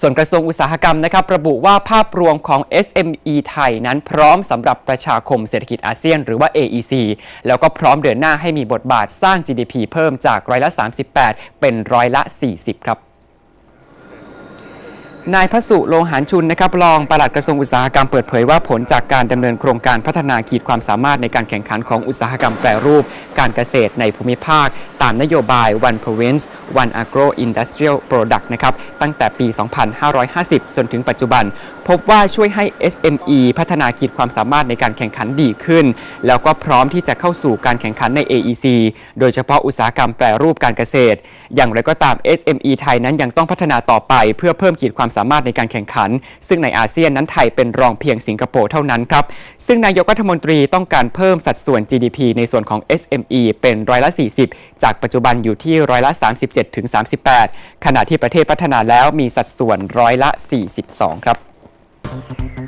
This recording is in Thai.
ส่วนกระทรวงอุตสาหกรรมนะครับระบุว่าภาพรวมของ SME ไทยนั้นพร้อมสำหรับประชาคมเศรษฐกิจอาเซียนหรือว่า AEC แล้วก็พร้อมเดินหน้าให้มีบทบาทสร้าง GDP เพิ่มจากร้อยละ 38 เป็นร้อยละ 40 ครับ นายพสุโลหานชุนนะครับรองปลัดกระทรวงอุตสาหกรรมเปิดเผยว่าผลจากการดำเนินโครงการพัฒนาขีดความสามารถในการแข่งขันของอุตสาหกรรมแปรรูป การเกษตรในภูมิภาค ตามนโยบาย One Province One Agro Industrial Product นะครับตั้งแต่ปี 2550 จนถึงปัจจุบันพบว่าช่วยให้ SME พัฒนาขีดความสามารถในการแข่งขันดีขึ้น แล้วก็พร้อมที่จะเข้าสู่การแข่งขันใน AEC โดยเฉพาะอุตสาหกรรมแปรรูปการเกษตร อย่างไรก็ตาม SME ไทยนั้นยังต้องพัฒนาต่อไป เพื่อเพิ่มขีดความสามารถในการแข่งขัน ซึ่งในอาเซียนนั้นไทยเป็นรองเพียงสิงคโปร์เท่านั้นครับซึ่งนายกรัฐมนตรีต้องการเพิ่มสัดส่วน GDP ในส่วนของ SME เป็นร้อยละ 40 จากปัจจุบันอยู่ที่ร้อยละ 37ถึง38 ขณะที่ประเทศพัฒนาแล้วมีสัดส่วนร้อยละ 42 ครับ Thank you.